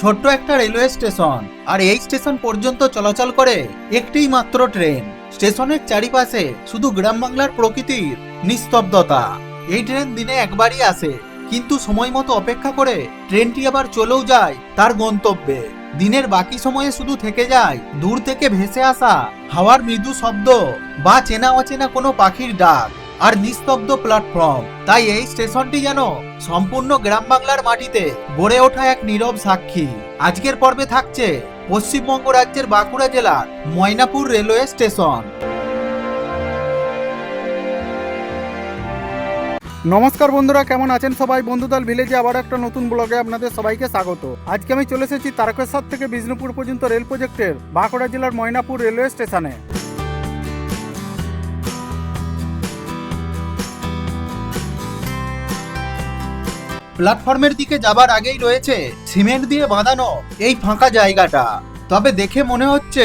ছোট্ট একটা railway station. আর এই স্টেশন পর্যন্ত চলাচল করে একটিই মাত্র ট্রেন। স্টেশনের চারিপাশে শুধু গ্রাম বাংলার প্রকৃতির নিস্তব্ধতা। এই ট্রেন দিনে একবারই আসে, কিন্তু সময় মতো অপেক্ষা করে ট্রেনটি আবার চলেও যায় তার গন্তব্যে। দিনের বাকি সময়ে শুধু থেকে যায় দূর থেকে ভেসে আসা হাওয়ার মৃদু শব্দ বা চেনা অচেনা কোনো পাখির ডাক। আর নিস্তব্ধ প্ল্যাটফর্ম তাই এই স্টেশনটি যেন সম্পূর্ণ গ্রাম বাংলার মাটিতে গড়ে ওঠা এক নীরব সাক্ষী। আজকের পর্বে থাকছে পশ্চিমবঙ্গ রাজ্যের বাঁকুড়া জেলার ময়নাপুর রেলওয়ে স্টেশন। নমস্কার বন্ধুরা, কেমন আছেন সবাই? বন্ধুদল ভিলেজে আবার একটা নতুন ব্লগে আপনাদের সবাইকে স্বাগত। আজকে আমি চলে এসেছি তারকেশ্বর থেকে বিষ্ণুপুর পর্যন্ত রেল প্রজেক্টের বাঁকুড়া জেলার ময়নাপুর রেলওয়ে স্টেশনে। প্ল্যাটফর্মের দিকে যাবার আগেই রয়েছে সিমেন্ট দিয়ে বাঁধানো এই ফাঁকা জায়গাটা। তবে দেখে মনে হচ্ছে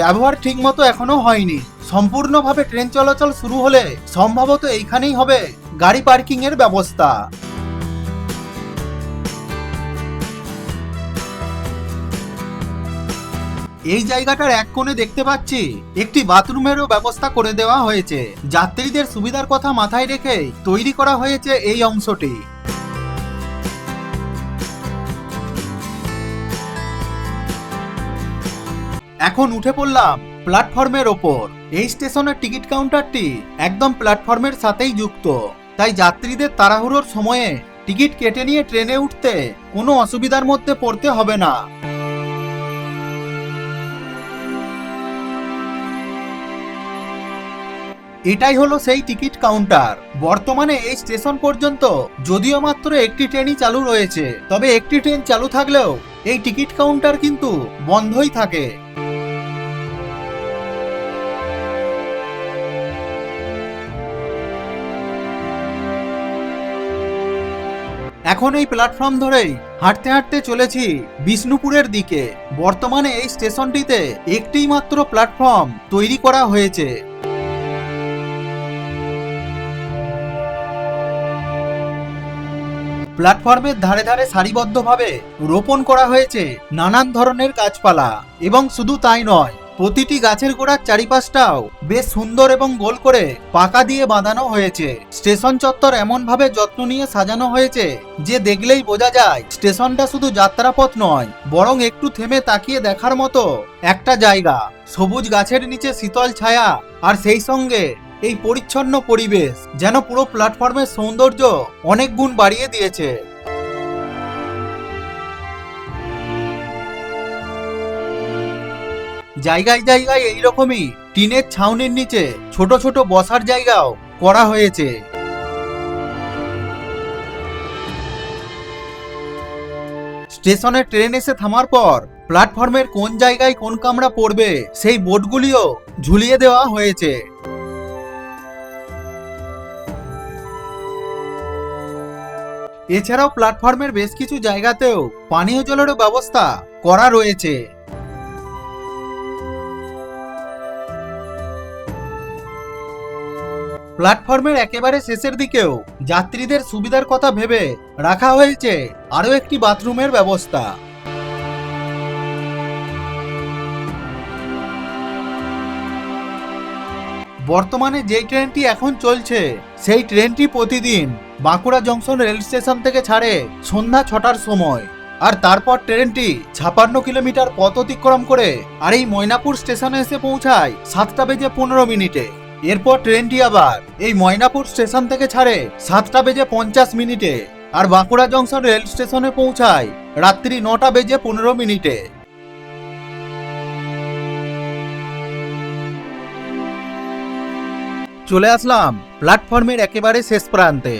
ব্যবহার ঠিকমতো এখনও হয়নি। সম্পূর্ণভাবে ট্রেন চলাচল শুরু হলে সম্ভবত এইখানেই হবে গাড়ি পার্কিং এর ব্যবস্থা। এই জায়গাটার এক কোণে দেখতে পাচ্ছি একটি বাথরুমেরও ব্যবস্থা করে দেওয়া হয়েছে। যাত্রীদের সুবিধার কথা মাথায় রেখে তৈরি করা হয়েছে এই অংশটি। এখন উঠে পড়লাম প্ল্যাটফর্মের ওপর। এই স্টেশনের টিকিট কাউন্টারটি একদম প্ল্যাটফর্মের সাথেই যুক্ত। তাই যাত্রীদের তাড়াহুড়োর সময়ে টিকিট কেটে নিয়ে ট্রেনে উঠতে কোনো অসুবিধার মধ্যে পড়তে হবে না। এটাই হলো সেই টিকিট কাউন্টার। বর্তমানে এই স্টেশন পর্যন্ত যদিও মাত্র একটি ট্রেনই চালু রয়েছে, তবে একটি ট্রেন চালু থাকলেও এই টিকিট কাউন্টার কিন্তু বন্ধই থাকে। এখন এই প্ল্যাটফর্ম ধরেই হাঁটতে হাঁটতে চলেছি বিষ্ণুপুরের দিকে। বর্তমানে এই স্টেশনটিতে একটিই মাত্র প্ল্যাটফর্ম তৈরি করা হয়েছে। প্ল্যাটফর্মের ধারে ধারে সারিবদ্ধভাবে রোপণ করা হয়েছে নানান ধরনের গাছপালা এবং শুধু তাই নয় প্রতিটি গাছের গোড়ার চারিপাশটাও বেশ সুন্দর এবং গোল করে পাকা দিয়ে বাঁধানো হয়েছে। স্টেশন চত্বর এমনভাবে যত্ন নিয়ে সাজানো হয়েছে যে দেখলেই বোঝা যায় স্টেশনটা শুধু যাত্রাপথ নয়, বরং একটু থেমে তাকিয়ে দেখার মতো একটা জায়গা। সবুজ গাছের নিচে শীতল ছায়া আর সেই সঙ্গে এই পরিচ্ছন্ন পরিবেশ যেন পুরো প্ল্যাটফর্মের সৌন্দর্য অনেক গুণ বাড়িয়ে দিয়েছে। জায়গায় জায়গায় এইরকমই টিনের ছাউনির নিচে ছোট ছোট বসার জায়গাও করা হয়েছে। স্টেশনে ট্রেন এসে থামার পর প্ল্যাটফর্মের কোন জায়গায় কোন কামরা পড়বে সেই বোর্ডগুলিও ঝুলিয়ে দেওয়া হয়েছে। এছাড়াও প্ল্যাটফর্মের বেশ কিছু জায়গাতেও পানীয় জলেরও ব্যবস্থা করা রয়েছে। প্ল্যাটফর্মের একেবারে শেষের দিকেও যাত্রীদের সুবিধার কথা ভেবে রাখা হয়েছে আরও একটি বাথরুমের ব্যবস্থা। বর্তমানে যেই ট্রেনটি এখন চলছে, সেই ট্রেনটি প্রতিদিন বাঁকুড়া জংশন রেল স্টেশন থেকে ছাড়ে সন্ধ্যা ছটার সময়। আর তারপর ট্রেনটি ছাপান্ন কিলোমিটার পথ অতিক্রম করে আর এই ময়নাপুর স্টেশনে এসে পৌঁছায় সাতটা বেজে পনেরো মিনিটে। এরপর ট্রেনটি আবার এই ময়নাপুর স্টেশন থেকে ছাড়ে সাতটা বেজে পঞ্চাশ মিনিটে আর বাঁকুড়া জংশন রেল স্টেশনে পৌঁছায় রাত্রি নটা বেজে পনেরো মিনিটে। চলে আসলাম প্ল্যাটফর্মের একেবারে শেষ প্রান্তে।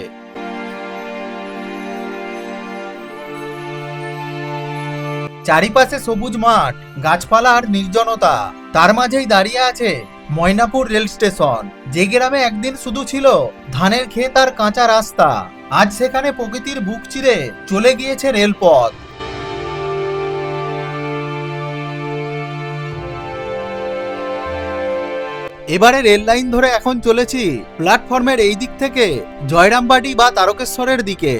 চারিপাশে সবুজ মাঠ, গাছপালা আর নির্জনতা, তার মাঝেই দাঁড়িয়ে আছে ময়নাপুর রেল স্টেশন, যে গ্রামে একদিন শুধু ছিল ধানের ক্ষেত আর কাঁচা রাস্তা, আজ সেখানে প্রকৃতির বুক চিরে চলে গিয়েছে রেলপথ। এবারে রেল লাইন ধরে এখন চলেছি প্ল্যাটফর্মের এই দিক থেকে, জয়রামবাটি বা তারকেশ্বরের দিকে।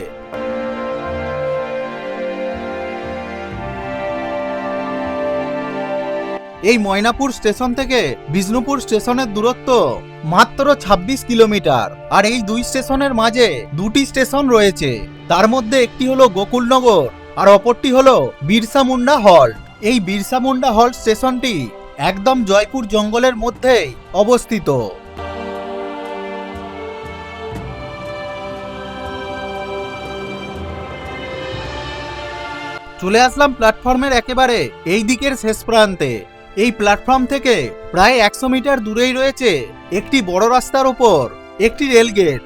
এই ময়নাপুর স্টেশন থেকে বিষ্ণুপুর স্টেশনের দূরত্ব মাত্র ২৬ কিলোমিটার। আর এই দুই স্টেশনের মাঝে দুটি স্টেশন রয়েছে। তার মধ্যে একটি হলো গোকুলনগর আর অপরটি হলো বিরসা মুন্ডা হল। এই বিরসা মুন্ডা হল স্টেশনটি একদম জয়পুর জঙ্গলের মধ্যেই অবস্থিত। চলে আসলাম প্ল্যাটফর্মের একেবারে এই দিকের শেষ প্রান্তে। এই প্ল্যাটফর্ম থেকে প্রায় একশো মিটার দূরেই রয়েছে একটি বড় রাস্তার ওপর একটি রেল গেট।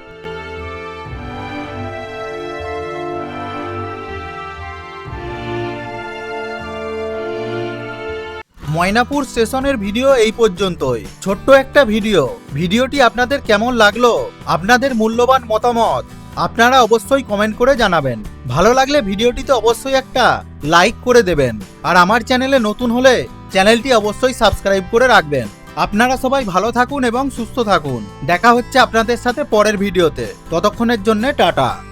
ময়নাপুর স্টেশনের ভিডিও এই পর্যন্তই। ছোট্ট একটা ভিডিও। ভিডিওটি আপনাদের কেমন লাগল? আপনাদের মূল্যবান মতামত। আপনারা অবশ্যই কমেন্ট করে জানাবেন। ভালো লাগলে ভিডিওটিতে অবশ্যই একটা লাইক করে দেবেন। আর আমার চ্যানেলে নতুন হলে চ্যানেলটি অবশ্যই সাবস্ক্রাইব করে রাখবেন। আপনারা সবাই ভালো থাকুন এবং সুস্থ থাকুন। দেখা হচ্ছে আপনাদের সাথে পরের ভিডিওতে। ততক্ষণের জন্য টাটা।